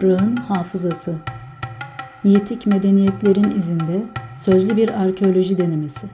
Toprağın hafızası. Yitik medeniyetlerin izinde sözlü bir arkeoloji denemesi.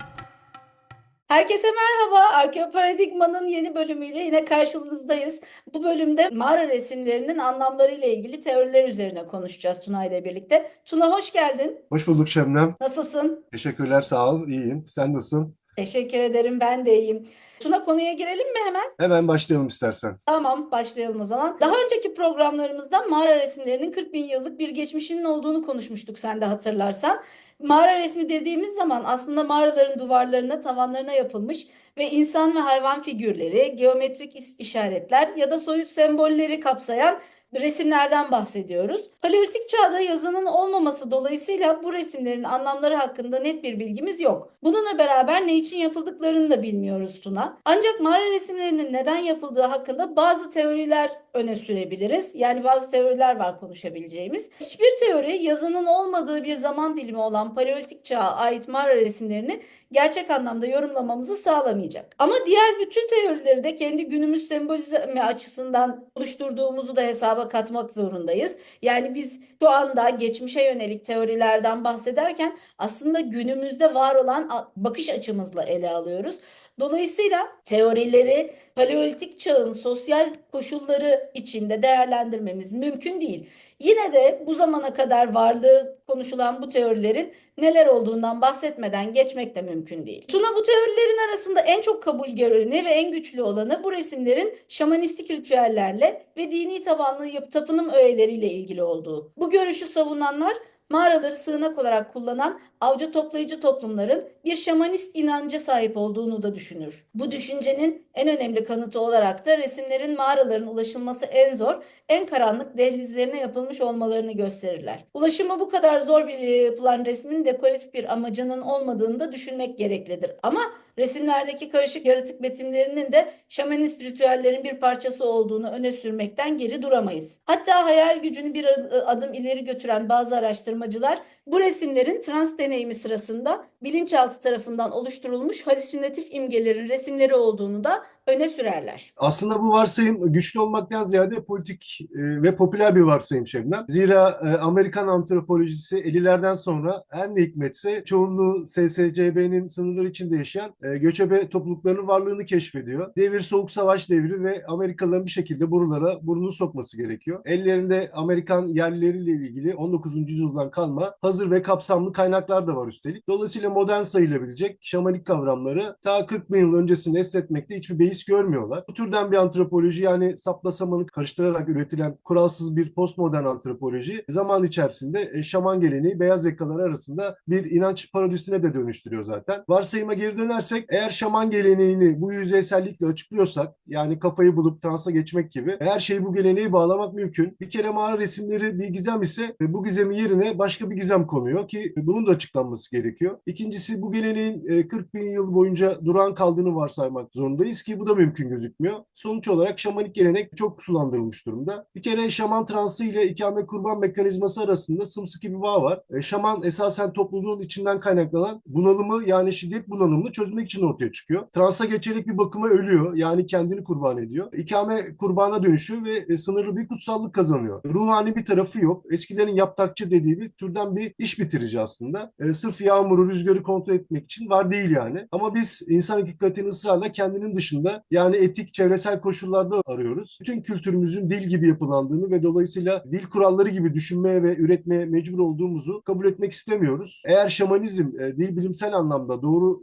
Herkese merhaba. Arkeoparadigmanın yeni bölümüyle yine karşınızdayız. Bu bölümde mağara resimlerinin anlamları ile ilgili teoriler üzerine konuşacağız Tuna ile birlikte. Tuna hoş geldin. Hoş bulduk Şebnem. Nasılsın? Teşekkürler, sağ ol. İyiyim. Sen nasılsın? Teşekkür ederim. Ben de iyiyim. Tuna konuya girelim mi hemen? Hemen başlayalım istersen. Tamam, başlayalım o zaman. Daha önceki programlarımızda mağara resimlerinin 40 bin yıllık bir geçmişinin olduğunu konuşmuştuk sen de hatırlarsan. Mağara resmi dediğimiz zaman aslında mağaraların duvarlarına, tavanlarına yapılmış ve insan ve hayvan figürleri, geometrik işaretler ya da soyut sembolleri kapsayan resimlerden bahsediyoruz. Paleolitik çağda yazının olmaması dolayısıyla bu resimlerin anlamları hakkında net bir bilgimiz yok. Bununla beraber ne için yapıldıklarını da bilmiyoruz Tuna. Ancak mağara resimlerinin neden yapıldığı hakkında bazı teoriler öne sürebiliriz. Yani bazı teoriler var konuşabileceğimiz. Hiçbir teori yazının olmadığı bir zaman dilimi olan Paleolitik çağa ait mağara resimlerini gerçek anlamda yorumlamamızı sağlamayacak. Ama diğer bütün teorileri de kendi günümüz sembolizmi açısından oluşturduğumuzu da hesaba katmak zorundayız. Yani biz şu anda geçmişe yönelik teorilerden bahsederken aslında günümüzde var olan bakış açımızla ele alıyoruz. Dolayısıyla teorileri Paleolitik çağın sosyal koşulları içinde değerlendirmemiz mümkün değil. Yine de bu zamana kadar varlığı konuşulan bu teorilerin neler olduğundan bahsetmeden geçmek de mümkün değil. Tuna bu teorilerin arasında en çok kabul göreni ve en güçlü olanı bu resimlerin şamanistik ritüellerle ve dini tabanlı yapı tapınım öğeleriyle ilgili olduğu. Bu görüşü savunanlar mağaraları sığınak olarak kullanan avcı toplayıcı toplumların bir şamanist inanca sahip olduğunu da düşünür. Bu düşüncenin en önemli kanıtı olarak da resimlerin mağaraların ulaşılması en zor, en karanlık dehlizlerine yapılmış olmalarını gösterirler. Ulaşımı bu kadar zor bir yapılan resmin dekoratif bir amacının olmadığını da düşünmek gereklidir. Ama resimlerdeki karışık yaratık betimlerinin de şamanist ritüellerin bir parçası olduğunu öne sürmekten geri duramayız. Hatta hayal gücünü bir adım ileri götüren bazı araştırmacılar bu resimlerin trans deneyimi sırasında bilinçaltı tarafından oluşturulmuş halüsinatif imgelerin resimleri olduğunu da öne sürerler. Aslında bu varsayım güçlü olmaktan ziyade politik e, ve popüler bir varsayım Şebnem. Zira e, Amerikan antropolojisi 50'lerden sonra her ne hikmetse çoğunluğu SSCB'nin sınırları içinde yaşayan e, göçebe topluluklarının varlığını keşfediyor. Devir Soğuk Savaş devri ve Amerikalıların bir şekilde buralara burnunu sokması gerekiyor. Ellerinde Amerikan yerlileriyle ilgili 19. yüzyıldan kalma hazır ve kapsamlı kaynaklar da var üstelik. Dolayısıyla modern sayılabilecek şamanik kavramları ta 40 bin yıl öncesini esnetmekte hiçbir beis görmüyorlar. Bu türden bir antropoloji yani sapla samanı karıştırarak üretilen kuralsız bir postmodern antropoloji zaman içerisinde e, şaman geleneği beyaz yakalar arasında bir inanç parodisine de dönüştürüyor zaten. Varsayıma geri dönersek eğer şaman geleneğini bu yüzeysellikle açıklıyorsak yani kafayı bulup transa geçmek gibi her şeyi bu geleneğe bağlamak mümkün. Bir kere mağara resimleri bir gizem ise e, bu gizemin yerine başka bir gizem konuyor ki bunun da açıklanması gerekiyor. İkincisi bu geleneğin e, 40 bin yıl boyunca duran kaldığını varsaymak zorundayız ki bu da mümkün gözükmüyor. Sonuç olarak şamanik gelenek çok sulandırılmış durumda. Bir kere şaman transı ile ikame kurban mekanizması arasında sımsıkı bir bağ var. E, şaman esasen topluluğun içinden kaynaklanan bunalımı yani şiddet bunalımını çözmek için ortaya çıkıyor. Transa geçerek bir bakıma ölüyor yani kendini kurban ediyor. İkame kurbana dönüşüyor ve sınırlı bir kutsallık kazanıyor. Ruhani bir tarafı yok. Eskilerin yaptakçı dediği bir türden bir iş bitirici aslında. E, sırf yağmuru, rüzgarı kontrol etmek için var değil yani. Ama biz insan hakikatini ısrarla kendinin dışında yani etik, çevresel koşullarda arıyoruz. Bütün kültürümüzün dil gibi yapılandığını ve dolayısıyla dil kuralları gibi düşünmeye ve üretmeye mecbur olduğumuzu kabul etmek istemiyoruz. Eğer şamanizm e, dil bilimsel anlamda doğru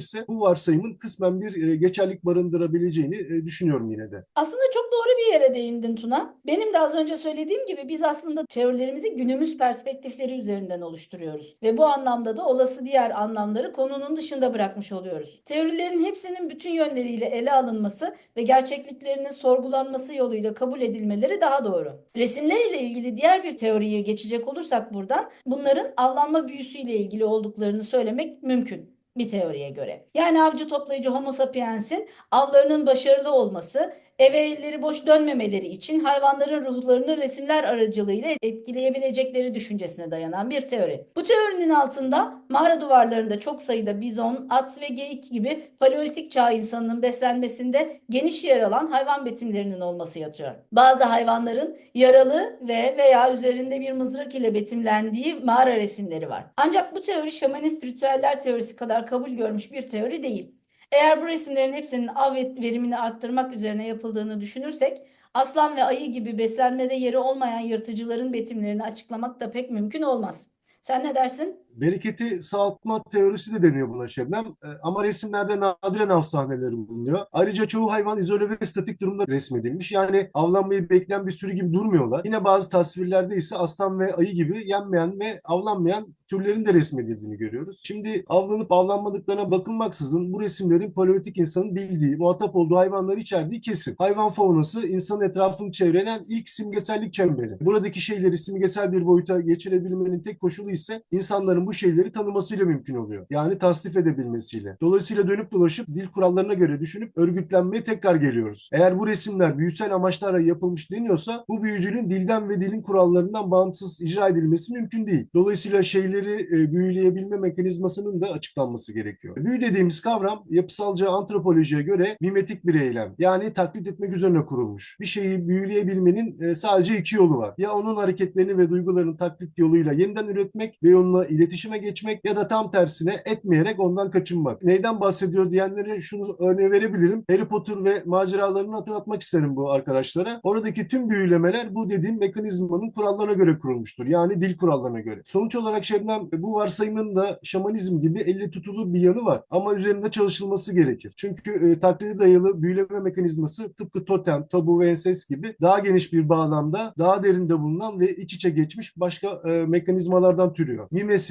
yorumlanabilirse bu varsayımın kısmen bir e, geçerlik barındırabileceğini e, düşünüyorum yine de. Aslında çok doğru bir yere değindin Tuna. Benim de az önce söylediğim gibi biz aslında teorilerimizi günümüz perspektifleri üzerinden oluşturuyoruz. Ve bu anlamda da olası diğer anlamları konunun dışında bırakmış oluyoruz. Teorilerin hepsinin bütün yönleriyle ele alınması ve gerçekliklerinin sorgulanması yoluyla kabul edilmeleri daha doğru. Resimler ile ilgili diğer bir teoriye geçecek olursak buradan bunların avlanma büyüsüyle ilgili olduklarını söylemek mümkün bir teoriye göre. Yani avcı toplayıcı Homo sapiens'in avlarının başarılı olması Eve elleri boş dönmemeleri için hayvanların ruhlarını resimler aracılığıyla etkileyebilecekleri düşüncesine dayanan bir teori. Bu teorinin altında mağara duvarlarında çok sayıda bizon, at ve geyik gibi paleolitik çağ insanının beslenmesinde geniş yer alan hayvan betimlerinin olması yatıyor. Bazı hayvanların yaralı ve veya üzerinde bir mızrak ile betimlendiği mağara resimleri var. Ancak bu teori şamanist ritüeller teorisi kadar kabul görmüş bir teori değil. Eğer bu resimlerin hepsinin av verimini arttırmak üzerine yapıldığını düşünürsek, aslan ve ayı gibi beslenmede yeri olmayan yırtıcıların betimlerini açıklamak da pek mümkün olmaz. Sen ne dersin? Bereketi sağaltma teorisi de deniyor buna Şebnem. E, Ama resimlerde nadiren av sahneleri bulunuyor. Ayrıca çoğu hayvan izole ve statik durumda resmedilmiş. Yani avlanmayı bekleyen bir sürü gibi durmuyorlar. Yine bazı tasvirlerde ise aslan ve ayı gibi yenmeyen ve avlanmayan türlerin de resmedildiğini görüyoruz. Şimdi avlanıp avlanmadıklarına bakılmaksızın bu resimlerin paleolitik insanın bildiği, muhatap olduğu hayvanları içerdiği kesin. Hayvan faunası insanın etrafını çevrelen ilk simgesellik çemberi. Buradaki şeyleri simgesel bir boyuta geçirebilmenin tek koşulu ise insanların bu şeyleri tanımasıyla mümkün oluyor. Yani tasnif edebilmesiyle. Dolayısıyla dönüp dolaşıp dil kurallarına göre düşünüp örgütlenmeye tekrar geliyoruz. Eğer bu resimler büyüsel amaçlarla yapılmış deniyorsa bu büyücülüğün dilden ve dilin kurallarından bağımsız icra edilmesi mümkün değil. Dolayısıyla şeyleri e, büyüleyebilme mekanizmasının da açıklanması gerekiyor. Büyü dediğimiz kavram yapısalcı antropolojiye göre mimetik bir eylem. Yani taklit etmek üzerine kurulmuş. Bir şeyi büyüleyebilmenin e, sadece iki yolu var. Ya onun hareketlerini ve duygularını taklit yoluyla yeniden üretmek ve onunla iletişime geçmek ya da tam tersine etmeyerek ondan kaçınmak. Neyden bahsediyor diyenlere şunu örneği verebilirim. Harry Potter ve maceralarını hatırlatmak isterim bu arkadaşlara. Oradaki tüm büyülemeler bu dediğim mekanizmanın kurallarına göre kurulmuştur. Yani dil kurallarına göre. Sonuç olarak Şebnem bu varsayımın da şamanizm gibi elle tutulur bir yanı var. Ama üzerinde çalışılması gerekir. Çünkü e, taklide dayalı büyüleme mekanizması tıpkı totem, tabu ve enses gibi daha geniş bir bağlamda daha derinde bulunan ve iç içe geçmiş başka e, mekanizmalardan türüyor.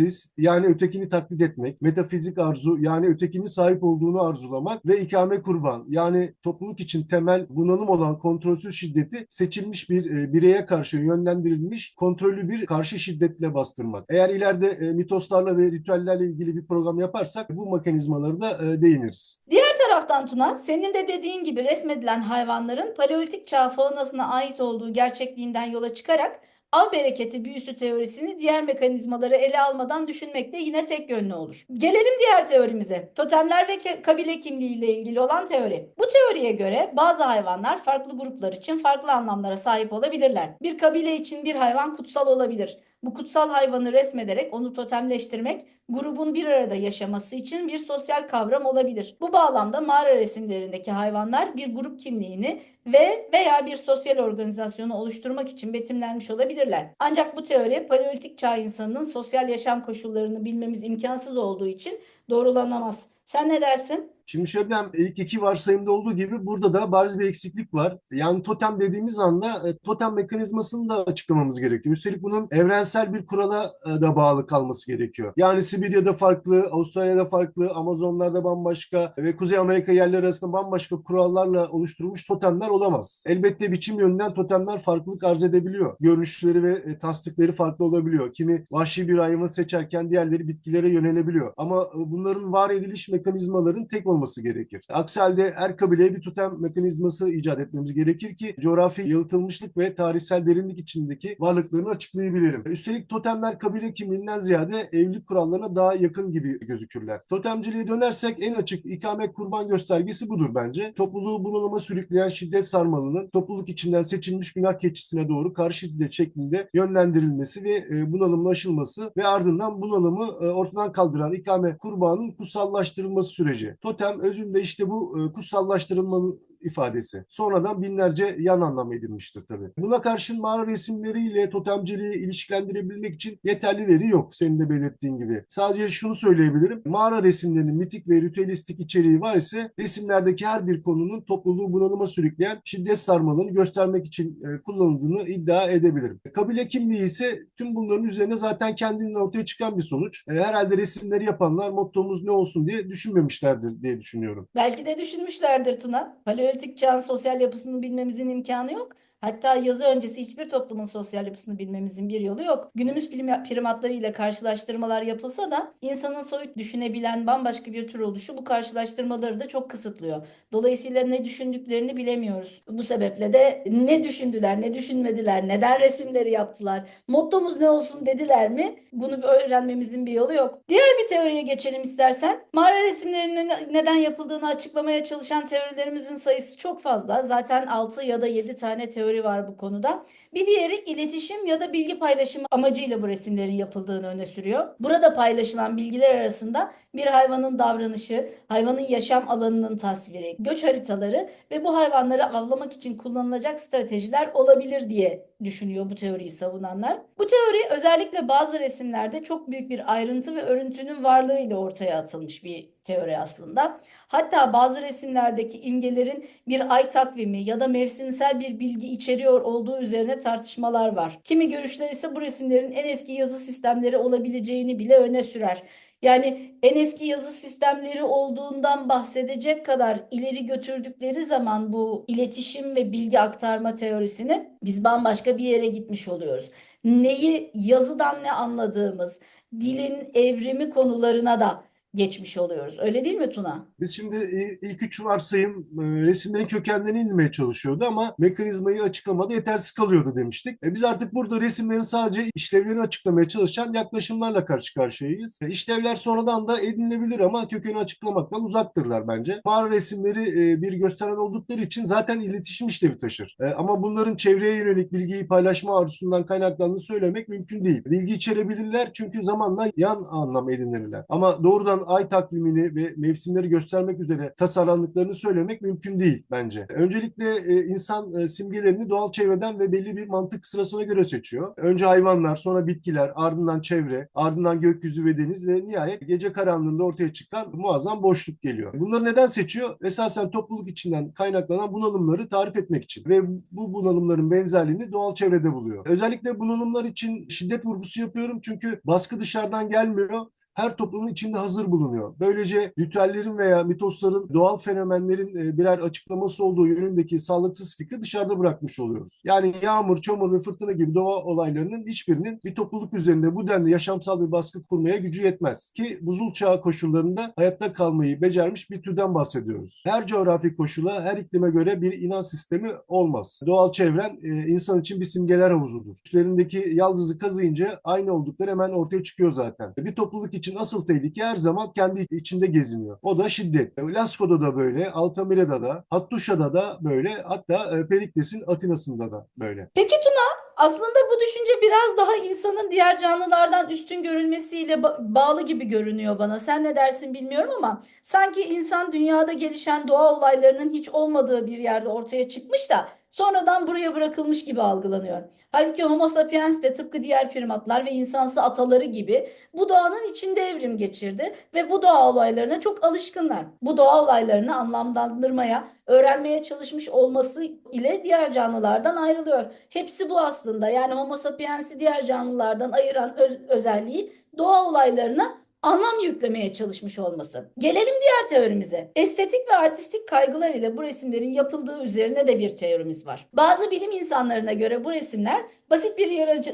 Mimesis yani ötekini taklit etmek, metafizik arzu yani ötekinin sahip olduğunu arzulamak ve ikame kurban yani topluluk için temel bunalım olan kontrolsüz şiddeti seçilmiş bir e, bireye karşı yönlendirilmiş kontrollü bir karşı şiddetle bastırmak. Eğer ileride e, mitoslarla ve ritüellerle ilgili bir program yaparsak bu mekanizmaları da e, değiniriz. Diğer taraftan Tuna, senin de dediğin gibi resmedilen hayvanların paleolitik çağ faunasına ait olduğu gerçekliğinden yola çıkarak av bereketi büyüsü teorisini diğer mekanizmaları ele almadan düşünmek de yine tek yönlü olur. Gelelim diğer teorimize. Totemler ve kabile kimliği ile ilgili olan teori. Bu teoriye göre bazı hayvanlar farklı gruplar için farklı anlamlara sahip olabilirler. Bir kabile için bir hayvan kutsal olabilir. Bu kutsal hayvanı resmederek onu totemleştirmek grubun bir arada yaşaması için bir sosyal kavram olabilir. Bu bağlamda mağara resimlerindeki hayvanlar bir grup kimliğini ve veya bir sosyal organizasyonu oluşturmak için betimlenmiş olabilirler. Ancak bu teori paleolitik çağ insanının sosyal yaşam koşullarını bilmemiz imkansız olduğu için doğrulanamaz. Sen ne dersin? Şimdi Şebnem ilk iki varsayımda olduğu gibi burada da bariz bir eksiklik var. Yani totem dediğimiz anda e, totem mekanizmasını da açıklamamız gerekiyor. Üstelik bunun evrensel bir kurala e, da bağlı kalması gerekiyor. Yani Sibirya'da farklı, Avustralya'da farklı, Amazonlarda bambaşka ve Kuzey Amerika yerleri arasında bambaşka kurallarla oluşturulmuş totemler olamaz. Elbette biçim yönünden totemler farklılık arz edebiliyor. Görünüşleri ve e, tasdikleri farklı olabiliyor. Kimi vahşi bir hayvan seçerken diğerleri bitkilere yönelebiliyor. Ama bunların var ediliş mekanizmaların tek olması gerekir. Aksi halde her kabileye bir totem mekanizması icat etmemiz gerekir ki coğrafi yalıtılmışlık ve tarihsel derinlik içindeki varlıklarını açıklayabilirim. Üstelik totemler kabile kimliğinden ziyade evlilik kurallarına daha yakın gibi gözükürler. Totemciliğe dönersek en açık ikame kurban göstergesi budur bence. Topluluğu bunalıma sürükleyen şiddet sarmalının topluluk içinden seçilmiş günah keçisine doğru karşı şiddet şeklinde yönlendirilmesi ve e, bunalımın aşılması ve ardından bunalımı e, ortadan kaldıran ikame kurbanın kutsallaştırılması süreci. Totem özünde işte bu e, kutsallaştırılmanın ifadesi. Sonradan binlerce yan anlam edilmiştir tabii. Buna karşın mağara resimleriyle totemciliği ilişkilendirebilmek için yeterli veri yok senin de belirttiğin gibi. Sadece şunu söyleyebilirim. Mağara resimlerinin mitik ve ritüelistik içeriği var ise resimlerdeki her bir konunun topluluğu bunalıma sürükleyen şiddet sarmalını göstermek için e, kullanıldığını iddia edebilirim. Kabile kimliği ise tüm bunların üzerine zaten kendinden ortaya çıkan bir sonuç. E, herhalde resimleri yapanlar mottomuz ne olsun diye düşünmemişlerdir diye düşünüyorum. Belki de düşünmüşlerdir Tuna. Paleolitik çağın sosyal yapısını bilmemizin imkanı yok. Hatta yazı öncesi hiçbir toplumun sosyal yapısını bilmemizin bir yolu yok. Günümüz prim- primatları ile karşılaştırmalar yapılsa da insanın soyut düşünebilen bambaşka bir tür oluşu bu karşılaştırmaları da çok kısıtlıyor. Dolayısıyla ne düşündüklerini bilemiyoruz. Bu sebeple de ne düşündüler, ne düşünmediler, neden resimleri yaptılar, mottomuz ne olsun dediler mi? Bunu öğrenmemizin bir yolu yok. Diğer bir teoriye geçelim istersen. Mağara resimlerinin neden yapıldığını açıklamaya çalışan teorilerimizin sayısı çok fazla. Zaten 6 ya da 7 tane teori var bu konuda. Bir diğeri iletişim ya da bilgi paylaşımı amacıyla bu resimlerin yapıldığını öne sürüyor. Burada paylaşılan bilgiler arasında bir hayvanın davranışı, hayvanın yaşam alanının tasviri, göç haritaları ve bu hayvanları avlamak için kullanılacak stratejiler olabilir diye düşünüyor bu teoriyi savunanlar. Bu teori özellikle bazı resimlerde çok büyük bir ayrıntı ve örüntünün varlığıyla ortaya atılmış bir teori aslında. Hatta bazı resimlerdeki imgelerin bir ay takvimi ya da mevsimsel bir bilgi içeriyor olduğu üzerine tartışmalar var. Kimi görüşler ise bu resimlerin en eski yazı sistemleri olabileceğini bile öne sürer. Yani en eski yazı sistemleri olduğundan bahsedecek kadar ileri götürdükleri zaman bu iletişim ve bilgi aktarma teorisini biz bambaşka bir yere gitmiş oluyoruz. Neyi yazıdan ne anladığımız, dilin evrimi konularına da geçmiş oluyoruz. Öyle değil mi Tuna? Biz şimdi ilk üç varsayım e, resimlerin kökenlerini inmeye çalışıyordu ama mekanizmayı açıklamada yetersiz kalıyordu demiştik. E, Biz artık burada resimlerin sadece işlevlerini açıklamaya çalışan yaklaşımlarla karşı karşıyayız. E, İşlevler sonradan da edinilebilir ama kökeni açıklamaktan uzaktırlar bence. Mağara resimleri e, bir gösteren oldukları için zaten iletişim işlevi taşır. E, Ama bunların çevreye yönelik bilgiyi paylaşma arzusundan kaynaklandığını söylemek mümkün değil. Bilgi içerebilirler çünkü zamanla yan anlam edinirler. Ama doğrudan ay takvimini ve mevsimleri göstermek üzere tasarlandıklarını söylemek mümkün değil bence. Öncelikle e, insan e, simgelerini doğal çevreden ve belli bir mantık sırasına göre seçiyor. Önce hayvanlar, sonra bitkiler, ardından çevre, ardından gökyüzü ve deniz ve nihayet gece karanlığında ortaya çıkan muazzam boşluk geliyor. Bunları neden seçiyor? Esasen topluluk içinden kaynaklanan bunalımları tarif etmek için ve bu bunalımların benzerliğini doğal çevrede buluyor. Özellikle bunalımlar için şiddet vurgusu yapıyorum çünkü baskı dışarıdan gelmiyor her toplumun içinde hazır bulunuyor. Böylece ritüellerin veya mitosların doğal fenomenlerin e, birer açıklaması olduğu yönündeki sağlıksız fikri dışarıda bırakmış oluyoruz. Yani yağmur, çamur ve fırtına gibi doğa olaylarının hiçbirinin bir topluluk üzerinde bu denli yaşamsal bir baskı kurmaya gücü yetmez. Ki buzul çağı koşullarında hayatta kalmayı becermiş bir türden bahsediyoruz. Her coğrafi koşula, her iklime göre bir inanç sistemi olmaz. Doğal çevren e, insan için bir simgeler havuzudur. Üstlerindeki yaldızı kazıyınca aynı oldukları hemen ortaya çıkıyor zaten. Bir topluluk için asıl tehlike her zaman kendi içinde geziniyor. O da şiddet. Lasko'da da böyle, Altamira'da da, Hattuşa'da da böyle, hatta e, Perikles'in Atina'sında da böyle. Peki Tuna, aslında bu düşünce biraz daha insanın diğer canlılardan üstün görülmesiyle ba- bağlı gibi görünüyor bana. Sen ne dersin bilmiyorum ama sanki insan dünyada gelişen doğa olaylarının hiç olmadığı bir yerde ortaya çıkmış da sonradan buraya bırakılmış gibi algılanıyor. Halbuki Homo sapiens de tıpkı diğer primatlar ve insansı ataları gibi bu doğanın içinde evrim geçirdi ve bu doğa olaylarına çok alışkınlar. Bu doğa olaylarını anlamlandırmaya, öğrenmeye çalışmış olması ile diğer canlılardan ayrılıyor. Hepsi bu aslında. Yani Homo sapiens'i diğer canlılardan ayıran öz- özelliği doğa olaylarına anlam yüklemeye çalışmış olması. Gelelim diğer teorimize. Estetik ve artistik kaygılar ile bu resimlerin yapıldığı üzerine de bir teorimiz var. Bazı bilim insanlarına göre bu resimler basit bir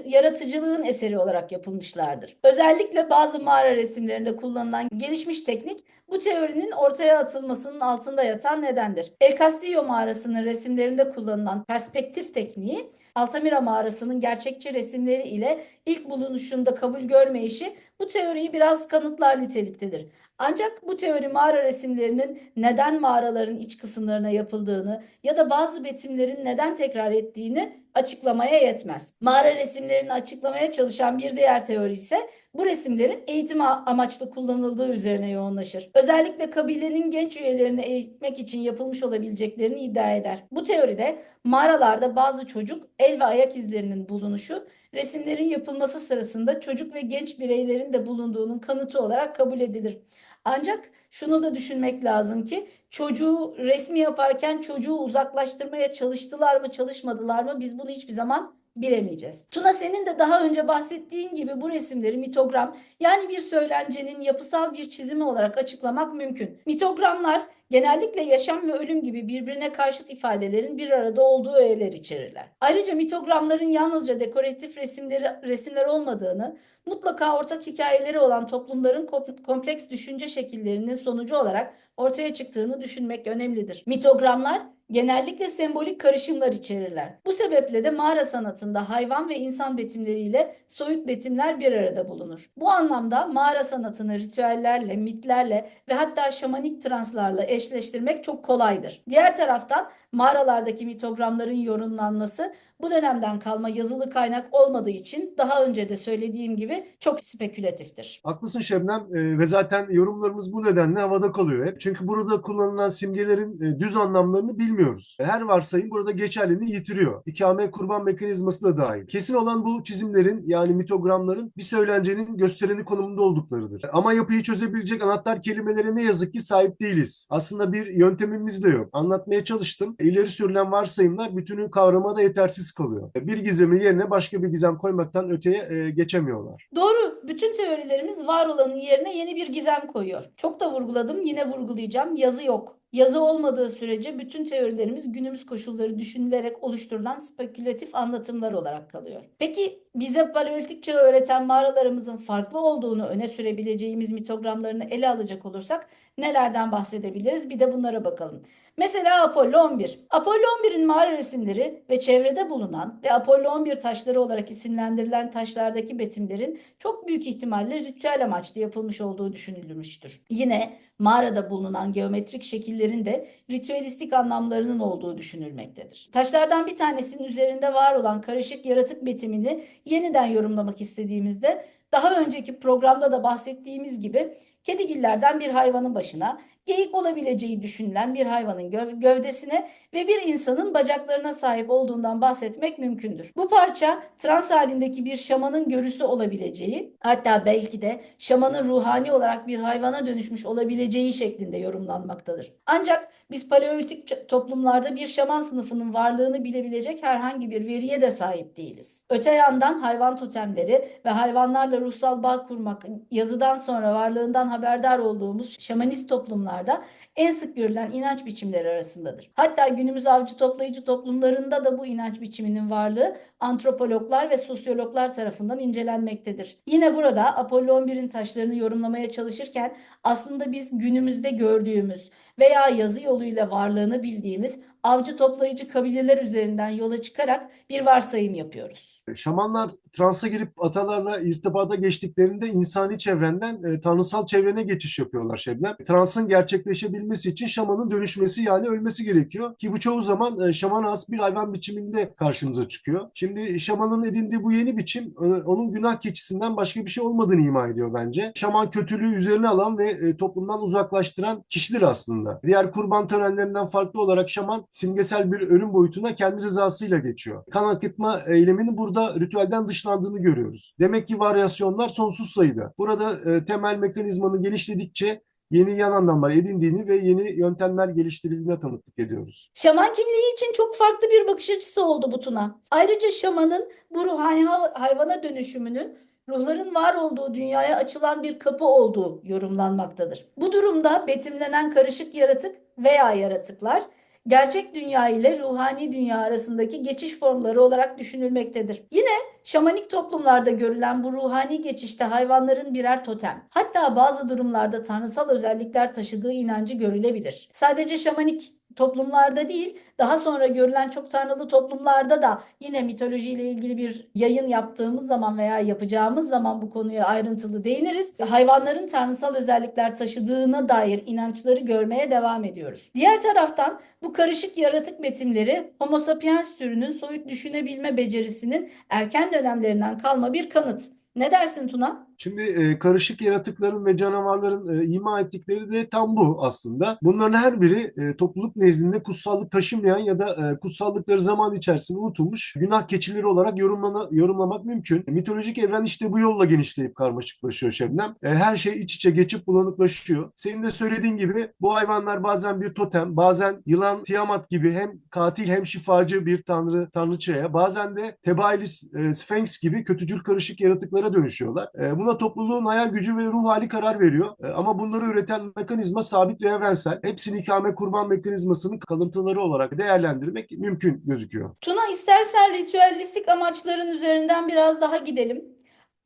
yaratıcılığın eseri olarak yapılmışlardır. Özellikle bazı mağara resimlerinde kullanılan gelişmiş teknik bu teorinin ortaya atılmasının altında yatan nedendir. El Castillo mağarasının resimlerinde kullanılan perspektif tekniği Altamira mağarasının gerçekçi resimleri ile ilk bulunuşunda kabul görmeyişi bu teoriyi biraz kanıtlar niteliktedir. Ancak bu teori mağara resimlerinin neden mağaraların iç kısımlarına yapıldığını ya da bazı betimlerin neden tekrar ettiğini açıklamaya yetmez. Mağara resimlerini açıklamaya çalışan bir diğer teori ise bu resimlerin eğitim amaçlı kullanıldığı üzerine yoğunlaşır. Özellikle kabilenin genç üyelerini eğitmek için yapılmış olabileceklerini iddia eder. Bu teoride mağaralarda bazı çocuk el ve ayak izlerinin bulunuşu resimlerin yapılması sırasında çocuk ve genç bireylerin de bulunduğunun kanıtı olarak kabul edilir. Ancak şunu da düşünmek lazım ki çocuğu resmi yaparken çocuğu uzaklaştırmaya çalıştılar mı çalışmadılar mı? Biz bunu hiçbir zaman bilemeyeceğiz. Tuna senin de daha önce bahsettiğin gibi bu resimleri mitogram yani bir söylencenin yapısal bir çizimi olarak açıklamak mümkün. Mitogramlar genellikle yaşam ve ölüm gibi birbirine karşıt ifadelerin bir arada olduğu öğeler içerirler. Ayrıca mitogramların yalnızca dekoratif resimleri resimler olmadığını, mutlaka ortak hikayeleri olan toplumların kom- kompleks düşünce şekillerinin sonucu olarak ortaya çıktığını düşünmek önemlidir. Mitogramlar genellikle sembolik karışımlar içerirler. Bu sebeple de mağara sanatında hayvan ve insan betimleriyle soyut betimler bir arada bulunur. Bu anlamda mağara sanatını ritüellerle, mitlerle ve hatta şamanik translarla eşleştirmek çok kolaydır. Diğer taraftan mağaralardaki mitogramların yorumlanması bu dönemden kalma yazılı kaynak olmadığı için daha önce de söylediğim gibi çok spekülatiftir. Haklısın Şebnem E, ve zaten yorumlarımız bu nedenle havada kalıyor hep. Çünkü burada kullanılan simgelerin e, düz anlamlarını bilmiyoruz. Her varsayım burada geçerliliğini yitiriyor. İkame kurban mekanizması da dahil. Kesin olan bu çizimlerin yani mitogramların bir söylencenin göstereni konumunda olduklarıdır. Ama yapıyı çözebilecek anahtar kelimelere ne yazık ki sahip değiliz. Aslında bir yöntemimiz de yok. Anlatmaya çalıştım. İleri sürülen varsayımlar bütünün kavramada yetersiz kalıyor. Bir gizemin yerine başka bir gizem koymaktan öteye e, geçemiyorlar. Doğru, bütün teorilerimiz var olanın yerine yeni bir gizem koyuyor. Çok da vurguladım, yine vurgulayacağım. Yazı yok. Yazı olmadığı sürece bütün teorilerimiz günümüz koşulları düşünülerek oluşturulan spekülatif anlatımlar olarak kalıyor. Peki bize paleolitik çağı öğreten mağaralarımızın farklı olduğunu öne sürebileceğimiz mitogramlarını ele alacak olursak nelerden bahsedebiliriz? Bir de bunlara bakalım. Mesela Apollo 11. Apollo 11'in mağara resimleri ve çevrede bulunan ve Apollo 11 taşları olarak isimlendirilen taşlardaki betimlerin çok büyük ihtimalle ritüel amaçlı yapılmış olduğu düşünülmüştür. Yine mağarada bulunan geometrik şekillerin de ritüelistik anlamlarının olduğu düşünülmektedir. Taşlardan bir tanesinin üzerinde var olan karışık yaratık betimini yeniden yorumlamak istediğimizde daha önceki programda da bahsettiğimiz gibi kedigillerden bir hayvanın başına, geyik olabileceği düşünülen bir hayvanın gö- gövdesine ve bir insanın bacaklarına sahip olduğundan bahsetmek mümkündür. Bu parça trans halindeki bir şamanın görüsü olabileceği, hatta belki de şamanın ruhani olarak bir hayvana dönüşmüş olabileceği şeklinde yorumlanmaktadır. Ancak biz paleolitik toplumlarda bir şaman sınıfının varlığını bilebilecek herhangi bir veriye de sahip değiliz. Öte yandan hayvan totemleri ve hayvanlarla ruhsal bağ kurmak yazıdan sonra varlığından haberdar olduğumuz şamanist toplumlarda en sık görülen inanç biçimleri arasındadır. Hatta günümüz avcı toplayıcı toplumlarında da bu inanç biçiminin varlığı antropologlar ve sosyologlar tarafından incelenmektedir. Yine burada Apollo 11'in taşlarını yorumlamaya çalışırken aslında biz günümüzde gördüğümüz veya yazı yoluyla varlığını bildiğimiz avcı toplayıcı kabileler üzerinden yola çıkarak bir varsayım yapıyoruz. Şamanlar transa girip atalarla irtibata geçtiklerinde insani çevrenden e, tanrısal çevrene geçiş yapıyorlar Şebnem. Transın gerçekleşebilmesi için şamanın dönüşmesi yani ölmesi gerekiyor. Ki bu çoğu zaman e, şamana has bir hayvan biçiminde karşımıza çıkıyor. Şimdi şamanın edindiği bu yeni biçim e, onun günah keçisinden başka bir şey olmadığını ima ediyor bence. Şaman kötülüğü üzerine alan ve e, toplumdan uzaklaştıran kişidir aslında. Diğer kurban törenlerinden farklı olarak şaman simgesel bir ölüm boyutuna kendi rızasıyla geçiyor. Kan akıtma eylemini burada ritüelden dışlandığını görüyoruz. Demek ki varyasyonlar sonsuz sayıda. Burada e, temel mekanizmanı geliştirdikçe yeni yan anlamlar edindiğini ve yeni yöntemler geliştirildiğine tanıklık ediyoruz. Şaman kimliği için çok farklı bir bakış açısı oldu bu Tuna. Ayrıca şamanın bu ha- hayvana dönüşümünün ruhların var olduğu dünyaya açılan bir kapı olduğu yorumlanmaktadır. Bu durumda betimlenen karışık yaratık veya yaratıklar gerçek dünya ile ruhani dünya arasındaki geçiş formları olarak düşünülmektedir. Yine şamanik toplumlarda görülen bu ruhani geçişte hayvanların birer totem, hatta bazı durumlarda tanrısal özellikler taşıdığı inancı görülebilir. Sadece şamanik toplumlarda değil, daha sonra görülen çok tanrılı toplumlarda da yine mitolojiyle ilgili bir yayın yaptığımız zaman veya yapacağımız zaman bu konuya ayrıntılı değiniriz. Hayvanların tanrısal özellikler taşıdığına dair inançları görmeye devam ediyoruz. Diğer taraftan bu karışık yaratık betimleri Homo sapiens türünün soyut düşünebilme becerisinin erken dönemlerinden kalma bir kanıt. Ne dersin Tuna? Şimdi e, karışık yaratıkların ve canavarların e, ima ettikleri de tam bu aslında. Bunların her biri e, topluluk nezdinde kutsallık taşımayan ya da e, kutsallıkları zaman içerisinde unutulmuş günah keçileri olarak yorumlana, yorumlamak mümkün. Mitolojik evren işte bu yolla genişleyip karmaşıklaşıyor Şebnem. E, her şey iç içe geçip bulanıklaşıyor. Senin de söylediğin gibi bu hayvanlar bazen bir totem, bazen yılan Tiamat gibi hem katil hem şifacı bir tanrı tanrıçaya, bazen de Tebailis, e, Sphinx gibi kötücül karışık yaratıklara dönüşüyorlar. E, buna topluluğun hayal gücü ve ruh hali karar veriyor. E, ama bunları üreten mekanizma sabit ve evrensel. Hepsini ikame kurban mekanizmasının kalıntıları olarak değerlendirmek mümkün gözüküyor. Tuna istersen ritüellistik amaçların üzerinden biraz daha gidelim.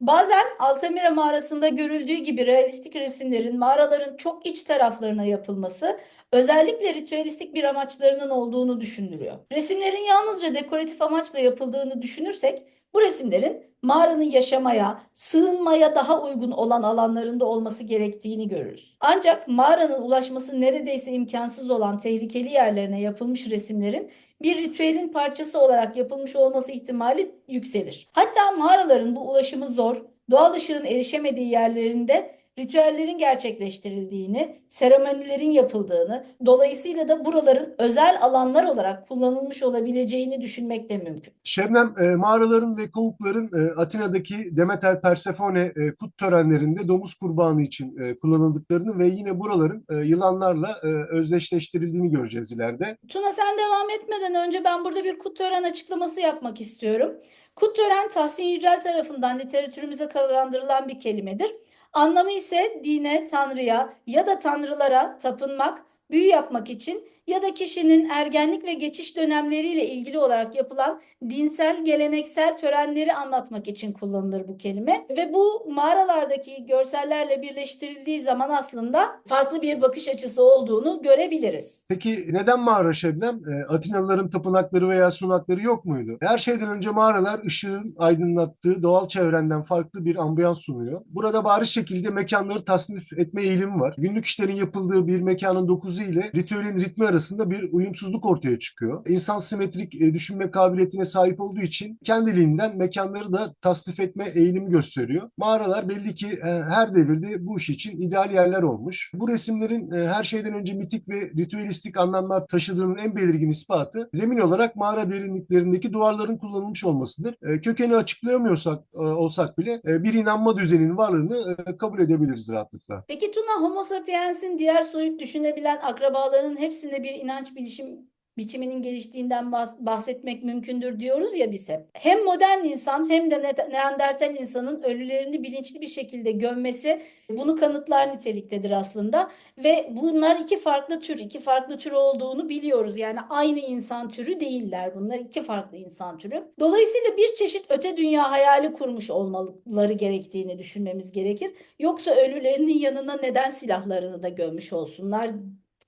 Bazen Altamira mağarasında görüldüğü gibi realistik resimlerin mağaraların çok iç taraflarına yapılması özellikle ritüelistik bir amaçlarının olduğunu düşündürüyor. Resimlerin yalnızca dekoratif amaçla yapıldığını düşünürsek bu resimlerin mağaranın yaşamaya, sığınmaya daha uygun olan alanlarında olması gerektiğini görürüz. Ancak mağaranın ulaşması neredeyse imkansız olan tehlikeli yerlerine yapılmış resimlerin bir ritüelin parçası olarak yapılmış olması ihtimali yükselir. Hatta mağaraların bu ulaşımı zor, doğal ışığın erişemediği yerlerinde ritüellerin gerçekleştirildiğini, seremonilerin yapıldığını, dolayısıyla da buraların özel alanlar olarak kullanılmış olabileceğini düşünmek de mümkün. Şebnem, e, mağaraların ve kovukların e, Atina'daki Demeter Persefone e, kut törenlerinde domuz kurbanı için e, kullanıldıklarını ve yine buraların e, yılanlarla e, özdeşleştirildiğini göreceğiz ileride. Tuna sen devam etmeden önce ben burada bir kut tören açıklaması yapmak istiyorum. Kut tören Tahsin Yücel tarafından literatürümüze kazandırılan bir kelimedir. Anlamı ise dine, tanrıya ya da tanrılara tapınmak, büyü yapmak için ya da kişinin ergenlik ve geçiş dönemleriyle ilgili olarak yapılan dinsel, geleneksel törenleri anlatmak için kullanılır bu kelime. Ve bu mağaralardaki görsellerle birleştirildiği zaman aslında farklı bir bakış açısı olduğunu görebiliriz. Peki neden mağara Şebnem? E, Atinalıların tapınakları veya sunakları yok muydu? Her şeyden önce mağaralar ışığın aydınlattığı doğal çevrenden farklı bir ambiyans sunuyor. Burada bariz şekilde mekanları tasnif etme eğilimi var. Günlük işlerin yapıldığı bir mekanın dokuzu ile ritüelin ritmi arasında bir uyumsuzluk ortaya çıkıyor. İnsan simetrik e, düşünme kabiliyetine sahip olduğu için kendiliğinden mekanları da tasnif etme eğilimi gösteriyor. Mağaralar belli ki e, her devirde bu iş için ideal yerler olmuş. Bu resimlerin e, her şeyden önce mitik ve ritüelistik anlamlar taşıdığının en belirgin ispatı zemin olarak mağara derinliklerindeki duvarların kullanılmış olmasıdır. Kökeni açıklayamıyorsak olsak bile bir inanma düzeninin varlığını kabul edebiliriz rahatlıkla. Peki Tuna, Homo sapiens'in diğer soyut düşünebilen akrabalarının hepsinde bir inanç bilişim biçiminin geliştiğinden bahs- bahsetmek mümkündür diyoruz ya biz hep. Hem modern insan hem de ne- Neandertal insanın ölülerini bilinçli bir şekilde gömmesi bunu kanıtlar niteliktedir aslında ve bunlar iki farklı tür, iki farklı tür olduğunu biliyoruz. Yani aynı insan türü değiller bunlar, iki farklı insan türü. Dolayısıyla bir çeşit öte dünya hayali kurmuş olmaları gerektiğini düşünmemiz gerekir. Yoksa ölülerinin yanına neden silahlarını da gömmüş olsunlar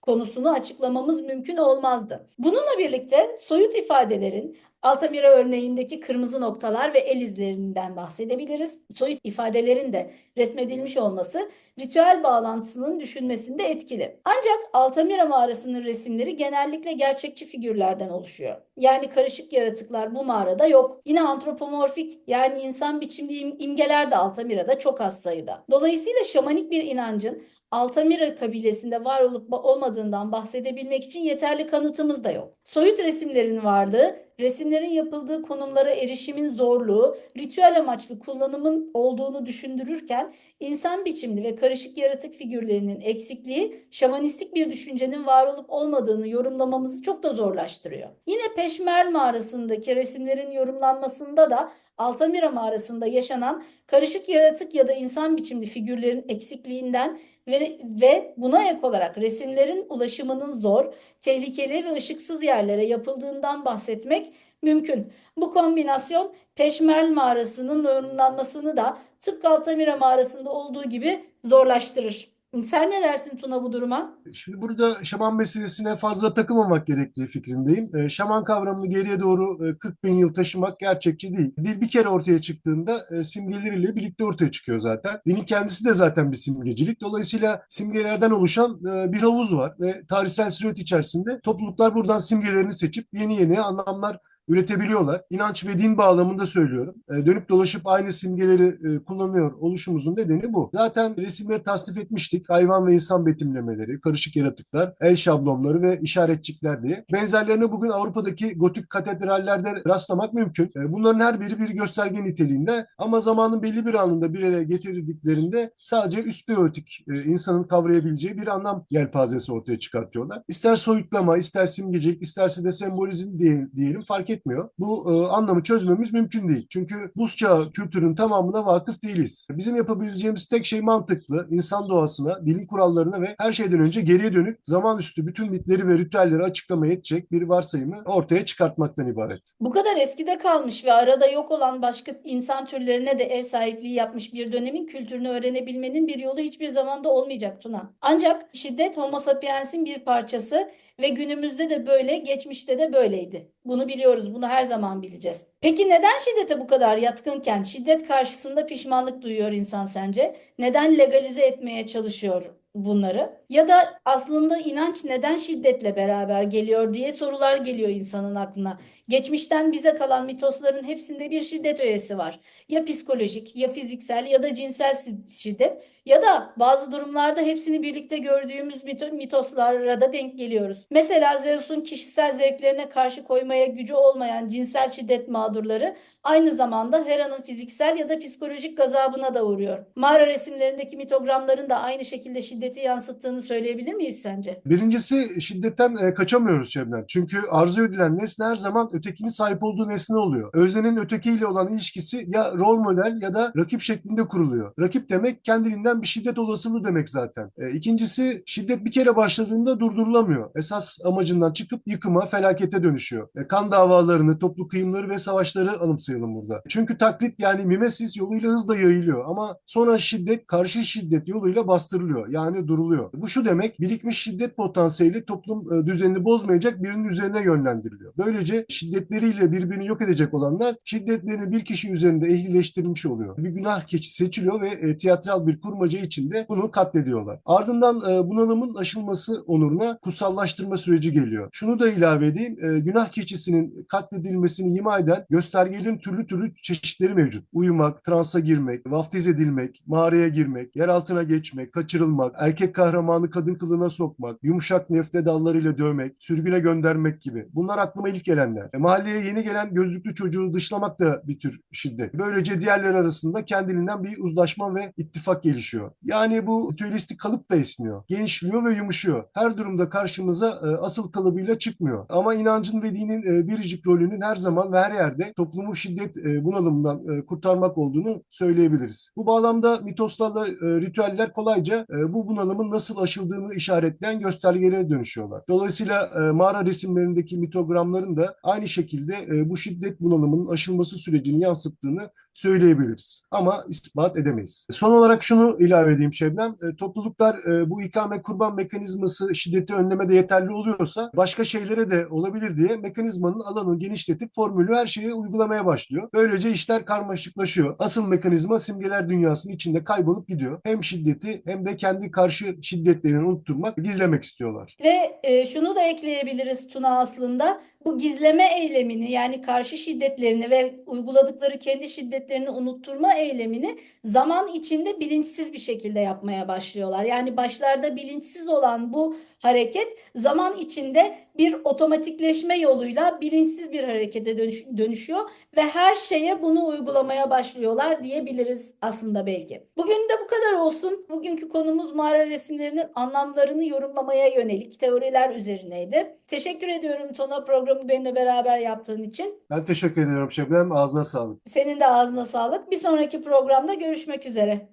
konusunu açıklamamız mümkün olmazdı. Bununla birlikte soyut ifadelerin Altamira örneğindeki kırmızı noktalar ve el izlerinden bahsedebiliriz. Soyut ifadelerin de resmedilmiş olması ritüel bağlantısının düşünmesinde etkili. Ancak Altamira mağarasının resimleri genellikle gerçekçi figürlerden oluşuyor. Yani karışık yaratıklar bu mağarada yok. Yine antropomorfik yani insan biçimli im- imgeler de Altamira'da çok az sayıda. Dolayısıyla şamanik bir inancın Altamira kabilesinde var olup olmadığından bahsedebilmek için yeterli kanıtımız da yok. Soyut resimlerin varlığı, resimlerin yapıldığı konumlara erişimin zorluğu, ritüel amaçlı kullanımın olduğunu düşündürürken insan biçimli ve karışık yaratık figürlerinin eksikliği şamanistik bir düşüncenin var olup olmadığını yorumlamamızı çok da zorlaştırıyor. Yine Peşmerl mağarasındaki resimlerin yorumlanmasında da Altamira mağarasında yaşanan karışık yaratık ya da insan biçimli figürlerin eksikliğinden ve, ve buna ek olarak resimlerin ulaşımının zor, tehlikeli ve ışıksız yerlere yapıldığından bahsetmek mümkün. Bu kombinasyon Peşmerl mağarasının yorumlanmasını da tıpkı Altamira mağarasında olduğu gibi zorlaştırır. Sen ne dersin Tuna bu duruma? Şimdi burada şaman meselesine fazla takılmamak gerektiği fikrindeyim. E, şaman kavramını geriye doğru e, 40 bin yıl taşımak gerçekçi değil. Dil bir kere ortaya çıktığında e, simgeleriyle birlikte ortaya çıkıyor zaten. Dinin kendisi de zaten bir simgecilik. Dolayısıyla simgelerden oluşan e, bir havuz var ve tarihsel süreç içerisinde topluluklar buradan simgelerini seçip yeni yeni anlamlar üretebiliyorlar. İnanç ve din bağlamında söylüyorum. E, dönüp dolaşıp aynı simgeleri e, kullanıyor oluşumuzun nedeni bu. Zaten resimleri tasnif etmiştik. Hayvan ve insan betimlemeleri, karışık yaratıklar, el şablonları ve işaretçikler diye. Benzerlerini bugün Avrupa'daki gotik katedrallerde rastlamak mümkün. E, bunların her biri bir gösterge niteliğinde ama zamanın belli bir anında bir araya getirdiklerinde sadece üst biyotik e, insanın kavrayabileceği bir anlam yelpazesi ortaya çıkartıyorlar. İster soyutlama, ister simgecilik, isterse de sembolizm diye, diyelim fark etmiyor. Bu e, anlamı çözmemiz mümkün değil. Çünkü buz çağı kültürün tamamına vakıf değiliz. Bizim yapabileceğimiz tek şey mantıklı, insan doğasına, dilin kurallarına ve her şeyden önce geriye dönük zaman üstü bütün mitleri ve ritüelleri açıklamaya yetecek bir varsayımı ortaya çıkartmaktan ibaret. Bu kadar eskide kalmış ve arada yok olan başka insan türlerine de ev sahipliği yapmış bir dönemin kültürünü öğrenebilmenin bir yolu hiçbir zamanda olmayacak Tuna. Ancak şiddet Homo sapiens'in bir parçası ve günümüzde de böyle, geçmişte de böyleydi. Bunu biliyoruz, bunu her zaman bileceğiz. Peki neden şiddete bu kadar yatkınken şiddet karşısında pişmanlık duyuyor insan sence? Neden legalize etmeye çalışıyor bunları? Ya da aslında inanç neden şiddetle beraber geliyor diye sorular geliyor insanın aklına. Geçmişten bize kalan mitosların hepsinde bir şiddet öğesi var. Ya psikolojik, ya fiziksel ya da cinsel şiddet ya da bazı durumlarda hepsini birlikte gördüğümüz mito- mitoslara da denk geliyoruz. Mesela Zeus'un kişisel zevklerine karşı koymaya gücü olmayan cinsel şiddet mağdurları aynı zamanda Hera'nın fiziksel ya da psikolojik gazabına da uğruyor. Mağara resimlerindeki mitogramların da aynı şekilde şiddeti yansıttığını söyleyebilir miyiz sence? Birincisi şiddetten e, kaçamıyoruz Şebnem. Çünkü arzu edilen nesne her zaman ötekinin sahip olduğu nesne oluyor. Öznenin ötekiyle olan ilişkisi ya rol model ya da rakip şeklinde kuruluyor. Rakip demek kendiliğinden bir şiddet olasılığı demek zaten. E, ikincisi şiddet bir kere başladığında durdurulamıyor. Esas amacından çıkıp yıkıma, felakete dönüşüyor. E, kan davalarını, toplu kıyımları ve savaşları anımsayalım burada. Çünkü taklit yani mimesis yoluyla hızla yayılıyor ama sonra şiddet karşı şiddet yoluyla bastırılıyor. Yani duruluyor. Bu şu demek birikmiş şiddet potansiyeli toplum e, düzenini bozmayacak birinin üzerine yönlendiriliyor. Böylece şiddetleriyle birbirini yok edecek olanlar şiddetlerini bir kişi üzerinde ehlileştirilmiş oluyor. Bir günah keçi seçiliyor ve e, tiyatral bir kurmaca içinde bunu katlediyorlar. Ardından e, bunalımın aşılması onuruna kutsallaştırma süreci geliyor. Şunu da ilave edeyim. e, günah keçisinin katledilmesini ima eden göstergelerin türlü türlü çeşitleri mevcut. Uyumak, transa girmek, vaftiz edilmek, mağaraya girmek, yer altına geçmek, kaçırılmak, erkek kahramanı kadın kılığına sokmak, yumuşak nefte dallarıyla dövmek, sürgüne göndermek gibi. Bunlar aklıma ilk gelenler. E, mahalleye yeni gelen gözlüklü çocuğu dışlamak da bir tür şiddet. Böylece diğerler arasında kendiliğinden bir uzlaşma ve ittifak gelişiyor. Yani bu ritüelistik kalıp da esniyor. Genişliyor ve yumuşuyor. Her durumda karşımıza e, asıl kalıbıyla çıkmıyor. Ama inancın ve dinin e, biricik rolünün her zaman ve her yerde toplumu şiddet e, bunalımından e, kurtarmak olduğunu söyleyebiliriz. Bu bağlamda mitoslarla e, ritüeller kolayca e, bu bunalımın nasıl aşıldığını işaretleyen göstergelere dönüşüyorlar. Dolayısıyla e, mağara resimlerindeki mitogramların da aynı şekilde e, bu şiddet bunalımının aşılması sürecini yansıttığını söyleyebiliriz. Ama ispat edemeyiz. Son olarak şunu ilave edeyim Şebnem. E, topluluklar e, bu ikame kurban mekanizması şiddeti önlemede yeterli oluyorsa başka şeylere de olabilir diye mekanizmanın alanını genişletip formülü her şeye uygulamaya başlıyor. Böylece işler karmaşıklaşıyor. Asıl mekanizma simgeler dünyasının içinde kaybolup gidiyor. Hem şiddeti hem de kendi karşı şiddetlerini unutturmak, gizlemek istiyorlar. Ve e, şunu da ekleyebiliriz Tuna aslında. Bu gizleme eylemini yani karşı şiddetlerini ve uyguladıkları kendi şiddetlerini unutturma eylemini zaman içinde bilinçsiz bir şekilde yapmaya başlıyorlar. Yani başlarda bilinçsiz olan bu hareket zaman içinde bir otomatikleşme yoluyla bilinçsiz bir harekete dönüş- dönüşüyor ve her şeye bunu uygulamaya başlıyorlar diyebiliriz aslında belki. Bugün de bu kadar olsun. Bugünkü konumuz mağara resimlerinin anlamlarını yorumlamaya yönelik teoriler üzerineydi. Teşekkür ediyorum Tona programı benimle beraber yaptığın için. Ben teşekkür ediyorum Şebnem. Ağzına sağlık. Senin de ağzına sağlık. Bir sonraki programda görüşmek üzere.